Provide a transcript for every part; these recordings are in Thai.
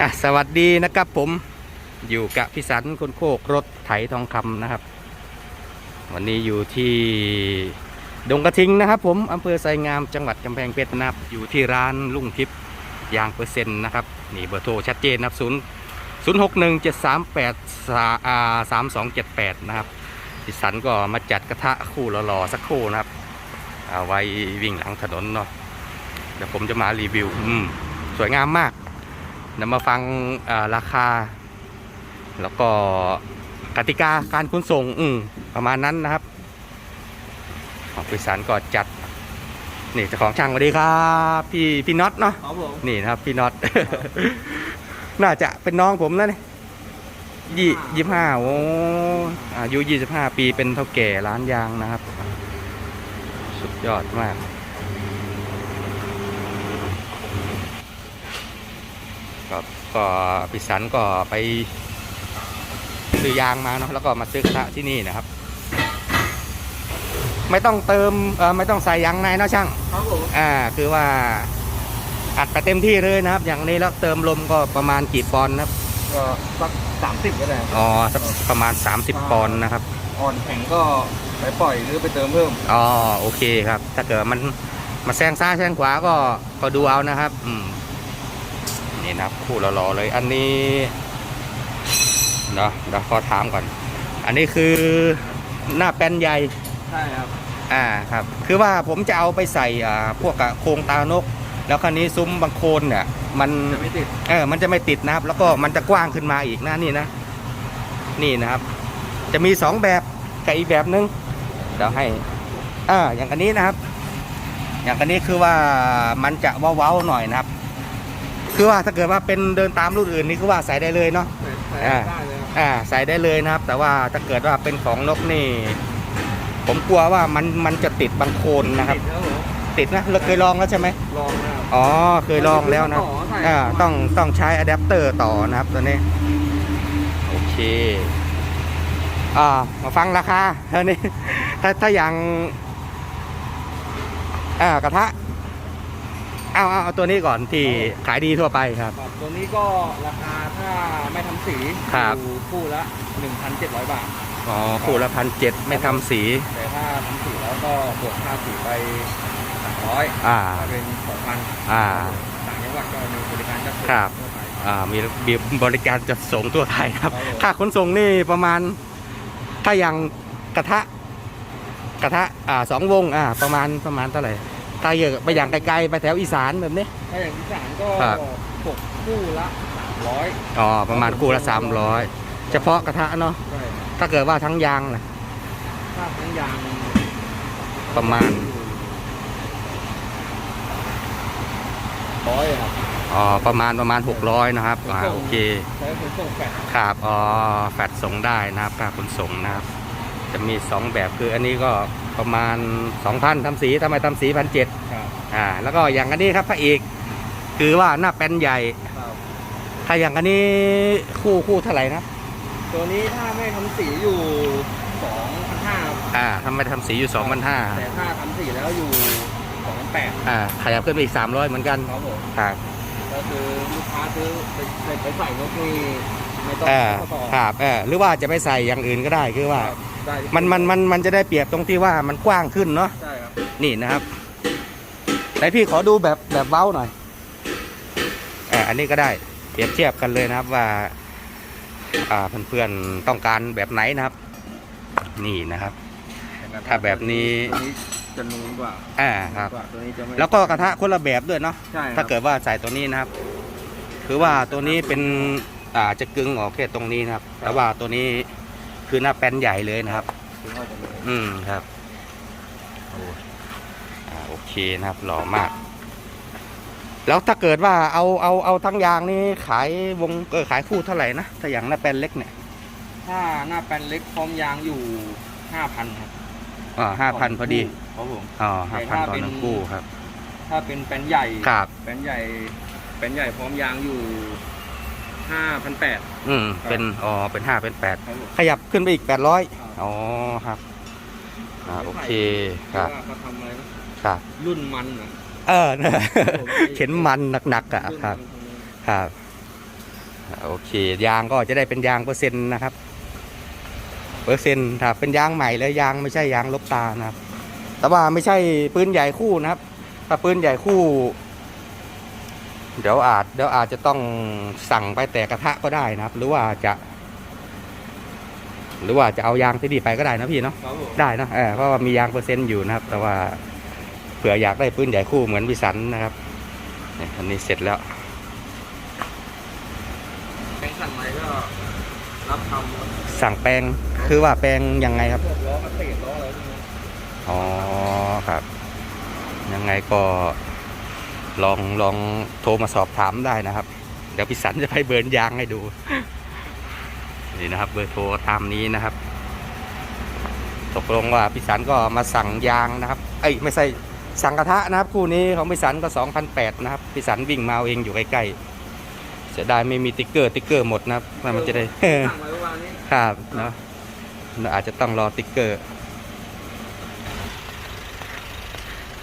อะสวัสดีนะครับผมอยู่กับพิสันคนโคกรถไถทองคำนะครับ วันนี้อยู่ที่ดงกระทิงนะครับผมอำเภอไซงามจังหวัดกำแพงเพชรนะครับ อยู่ที่ร้านลุงทิพย์ยางเปอร์เซ็นต์นะครับนี่เบอร์โทรชัดเจนนะครับศูนย์ศูนย์หกหนึ่งเจ็ดสามแปดสามสองเจ็ดแปดนะครับพิสันก็มาจัดกระทะคู่หล่อๆสักคู่นะครับเอาไว้วิ่งหลังถนนเนาะเดี๋ยวผมจะมารีวิว อืมสวยงามมาก ดี๋ยวมาฟังอ่าราคา แล้วก็กติกาการขนส่งอืมประมาณนั้นนะครับของบริษัทก็จัด นี่เจ้าของช่างสวัสดีครับ พี่พี่น็อตเนาะครับผมนี่นะครับพี่น็อตน่าจะเป็นน้องผมนะเนี่ยยี่ยี่ห้าโอ้อายุยี่สิบห้าปีเป็นเท่าแก่ร้านยางนะครับ สุดยอดมาก ครับ ก็พิสันก็ไปซื้อยางมาเนาะแล้วก็มาซื้อกระทะที่นี่นะครับ ไม่ต้องเติมเออไม่ต้องใส่ยางในเนาะช่างครับผมอ่าคือว่าอัดไปเต็มที่เลยนะครับ อย่างนี้แล้วเติมลมก็ประมาณกี่ปอนด์นะครับก็สักสามสิบก็ได้อ๋อสักประมาณ 30 ปอนด์นะครับอ่อนแข็งก็ไปปล่อยหรือไปเติมเพิ่มอ๋อโอเคครับ ถ้าเกิดมันมาแซงซ้ายแซงขวาก็ก็ดูเอานะครับ อืม นี่นะครับคู่หล่อๆเลย อันนี้เนาะเดี๋ยวขอถามก่อน อันนี้คือหน้าแป้นใหญ่ใช่ครับ อ่าครับ คือว่าผมจะเอาไปใส่อ่าพวกกะโครงตานก แล้วคราวนี้ซุ้มบางโคนเนี่ย มันจะไม่ติด เออมันจะไม่ติดนะครับ แล้วก็มันจะกว้างขึ้นมาอีกนะนี่นะ นี่นะครับ จะมีสองแบบกับอีกแบบนึงเดี๋ยวให้อ่าอย่างอันนี้นะครับ อย่างอันนี้คือว่ามันจะเว้าๆหน่อยนะครับ คือว่าถ้าเกิดว่าเป็นเดินตามรุ่นอื่นนี่คือว่าใส่ได้เลยเนาะใส่อ่าได้เลยครับอ่าใส่ได้เลยนะครับ แต่ว่าถ้าเกิดว่าเป็นของนกนี่ ผมกลัวว่ามันมันจะติดบางโคนนะครับ ติดครับผมติดนะเราเคยลองแล้วใช่ไหมลองนะครับอ๋อเคยลองแล้วนะต่อใส่อ่าต้องต้องใช้อะแดปเตอร์ต่อนะครับตัวนี้โอเคอ่ามาฟังราคาเท่านี้ถ้าถ้าอย่างอ่ากระทะ เอาเอาเอาตัวนี้ก่อนที่ขายดีทั่วไปครับ ครับตัวนี้ก็ราคาถ้าไม่ทำสีครับ อยู่คู่ละ 1,700 บาท อ๋อคู่ละพันเจ็ดไม่ทำสี แต่ถ้าทำสีแล้วก็บวกค่าสีไป300อ่า ถ้าเป็น2,000อ่า ต่างจังหวัดก็มีบริการจัดส่งครับ ทั่วไป อ่ามีมีบริการจัดส่งทั่วไทยครับ ครับผม ค่าขนส่งนี่ประมาณ ถ้าอย่างกระทะ กระทะอ่าสองวงอ่าประมาณประมาณเท่าไหร่ ถ้าเยอะไปอย่างไกลๆไปแถวอีสานแบบนี้ ถ้าอย่างที่สามก็ครับหกคู่ละ300อ๋อประมาณคู่ละสามร้อยเฉพาะกระทะเนาะใช่ถ้าเกิดว่าทั้งยางนะถ้าทั้งยางประมาณร้อยครับ อ๋อประมาณประมาณ 600 นะครับอ่าโอเค ใช้ขนส่งแฟดครับอ๋อแฟดส่งได้นะครับค่าขนส่งนะครับ จะมี 2 แบบคืออันนี้ก็ ประมาณ 2,000ทำสีทำไมทำสีพันเจ็ดครับอ่าแล้วก็อย่างอันนี้ครับพระเอกคือว่าหน้าแป้นใหญ่ครับถ้าอย่างอันนี้คู่คู่เท่าไหร่นะตัวนี้ถ้าไม่ทำสีอยู่สองพันห้าอ่าทำไมทำสีอยู่2 5 0 0แต่ถ้าทำสีแล้วอยู่สองพันแปดอ่าขยับขึ้นไปอีก300เหมือนกันครับผมครับก็คือลูกค้าซื้อไปไปไปใส่รถนี่ไม่ต้องเออเข้าต่อครับเออหรือว่าจะไปใส่อย่างอื่นก็ได้คือว่าครับ ได้มันมันมันมันจะได้เปรียบตรงที่ว่ามันกว้างขึ้นเนาะใช่ครับนี่นะครับไหนพี่ขอดูแบบแบบเว้าหน่อยอ่าอันนี้ก็ได้เปรียบเทียบกันเลยนะครับว่า อ่าเพื่อนๆต้องการแบบไหนนะครับ นี่นะครับ ถ้าแบบนี้ ตัวนี้จะนูนกว่าอ่าครับ กว่าตัวนี้จะไม่แล้วก็กระทะคนละแบบด้วยเนาะใช่ครับถ้าเกิดว่าใส่ตัวนี้นะครับ คือว่าตัวนี้เป็นอ่าจะกึ่งออกแค่ตรงนี้นะครับ แต่ว่าตัวนี้ คือหน้าแป้นใหญ่เลยนะครับคือว่าจะนูนอืมครับโอ้อ่าโอเคนะครับ หล่อมาก แล้วถ้าเกิดว่าเอาเอาเอาทั้งยางนี่ขายวงเออขายคู่เท่าไหร่นะ ถ้าอย่างหน้าแป้นเล็กเนี่ย ถ้าหน้าแปลนเล็กพร้อมยางอยู่ห้าพันครับ อ่าห้าพันพอดีครับผมอ๋อห้าแต่พันถ้าต่อเป็นหนึ่งคู่ครับ ถ้าเป็นแปลนใหญ่ครับแปลนใหญ่แปลนใหญ่พร้อมยางอยู่ ห้าพันแปด อืม เป็น อ๋อ เป็นห้าเป็นแปด ครับผมขยับขึ้นไปอีกแปดร้อยครับ อ๋อ ครับ อ่า โอเคคว่ารับ เขาทำอะไรนะครับ รุ่นมันนะ เออ ผมเข็นมันหนักๆอะรุ่นครับมันครับโอเค ยางก็จะได้เป็นยางเปอร์เซ็นต์นะครับ เปอร์เซ็นต์ถ้าเป็นยางใหม่แล้วยางไม่ใช่ยางลบตานะครับ แต่ว่าไม่ใช่ปืนใหญ่คู่นะครับ ถ้าปืนใหญ่คู่ เดี๋ยวอาจเดี๋ยวอาจจะต้องสั่งไปแต่กระทะก็ได้นะครับ หรือว่าจะ หรือว่าจะเอายางที่ดีไปก็ได้นะพี่เนาะครับผมได้เนอะเออเพราะว่ามียางเปอร์เซ็นต์อยู่นะครับ แต่ว่าเผื่ออยากได้ปืนใหญ่คู่เหมือนวิสันนะครับเนี่ยอันนี้เสร็จแล้วแข่งขันไหมก็รับทำครับสั่งแปลงคือว่าแปลงยังไงครับพวกล้อมาเตะล้ออะไรพวกนี้อ๋อครับ ยังไงก็ ลองลองโทรมาสอบถามได้นะครับ เดี๋ยวพิสันจะไปเบิร์นยางให้ดู นี่นะครับ เบอร์โทรตามนี้นะครับ ตกลงว่าพิสันก็มาสั่งยางนะครับ เอ้ยไม่ใช่สั่งกระทะนะครับ คู่นี้ของพิสันก็2,008นะครับพิสันวิ่งมาเอาเองอยู่ใกล้ๆเสียดายไม่มีติ๊กเกอร์ติ๊กเกอร์หมดนะครับมันจะได้ครับเนาะอาจจะต้องรอติ๊กเกอร์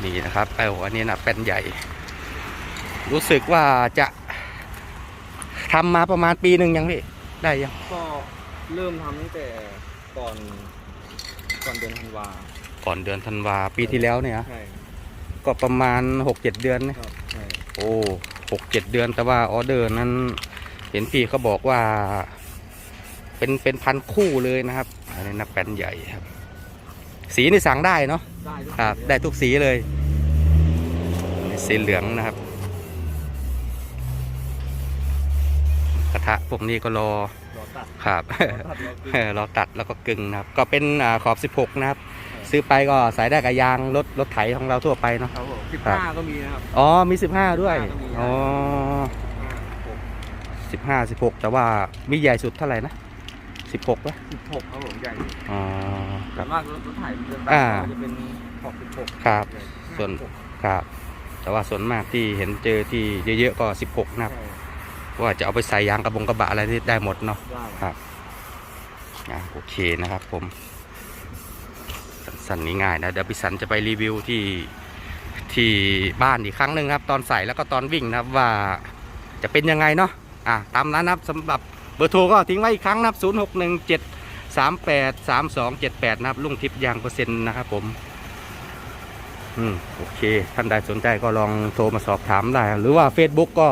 นี่นะครับเอออันนี้นะเป็นใหญ่ รู้สึกว่าจะทำมาประมาณปีหนึ่งยังพี่ได้ยังก็เริ่มทำตั้งแต่ก่อนก่อนเดือนธันวาก่อนเดือนธันวาปีที่แล้วเนี่ยนะใช่ก็ประมาณ 6-7 เดือนนะครับ ใช่โอ้หกเจ็ดเดือนแต่ว่าออเดอร์นั้น เห็นพี่เขาบอกว่า เป็นเป็นพันคู่เลยนะครับอันนี้นะแป้นใหญ่ครับ สีนี่สั่งได้เนาะได้ทุกครับสีได้ทุกสีเลยนี่สีเหลืองนะครับ ระทะพวกนี้ก็รอรอตัดครับรอตัดรอกินเออรอตัดแล้วก็กึ่งนะครับ ก็เป็นอาขอบ 16 นะครับ ซื้อไปก็ใส่ได้กับยางรถรถไถของเราทั่วไปเนาะครับผมสิบครับห้าก็มีนะครับ อ๋อมี 15 ด้วย15ก็มีอ๋อหก15 16แต่ว่ามีใหญ่สุดเท่าไหร่นะ16ป่ะสิบหกครับผมใหญ่อ๋อคส่รัวบนมากรถรถไถมันจะอ่าจะเป็นขอบสิบหกครับใหญ่ส่วนหกครับ แต่ว่าส่วนมากที่เห็นเจอที่เยอะๆก็16นะครับใช่ ว่าจะเอาไปใส่ยางกระบงกระบะอะไรที่ได้หมดเนาะได้ครับอะโอเคนะครับผม สั้นๆนี้ง่ายนะเดี๋ยวพี่สันจะไปรีวิวที่ที่บ้านอีกครั้งหนึ่งครับ ตอนใส่แล้วก็ตอนวิ่งนะครับว่าจะเป็นยังไงเนาะอะตามนั้นนะครับสำหรับเบอร์โทรก็ทิ้งไว้อีกครั้งนะครับ 0 6 1 7 3 8 3 2 7 8 นะครับลุงทิพย์ยางเปอร์เซ็นต์นะครับผมอืมโอเค ท่านใดสนใจก็ลองโทรมาสอบถามได้ หรือว่า Facebook ก็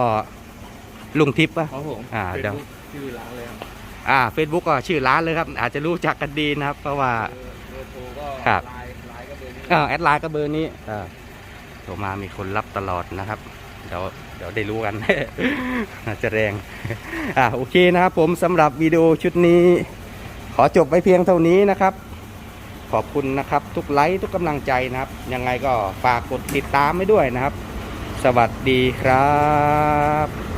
ลุงทิพย์ปะครับผมอ่าเดี๋ยว Facebook ชื่อร้านเลยครับอ่า Facebook ก็ชื่อร้านเลยครับ อาจจะรู้จักกันดีนะครับ เพราะว่าเบอร์โทรก็ครับไลน์ไลน์ก็เบอร์นี้อ่าแอดไลน์ก็เบอร์นี้อ่าโทรมามีคนรับตลอดนะครับ เดี๋ยวเดี๋ยวได้รู้กัน น่าจะแรง อ่าโอเคนะครับผมสำหรับวิดีโอชุดนี้ ขอจบไว้เพียงเท่านี้นะครับ ขอบคุณนะครับ ทุกไลค์ทุกกำลังใจนะครับ ยังไงก็ฝากกดติดตามไว้ด้วยนะครับ สวัสดีครับ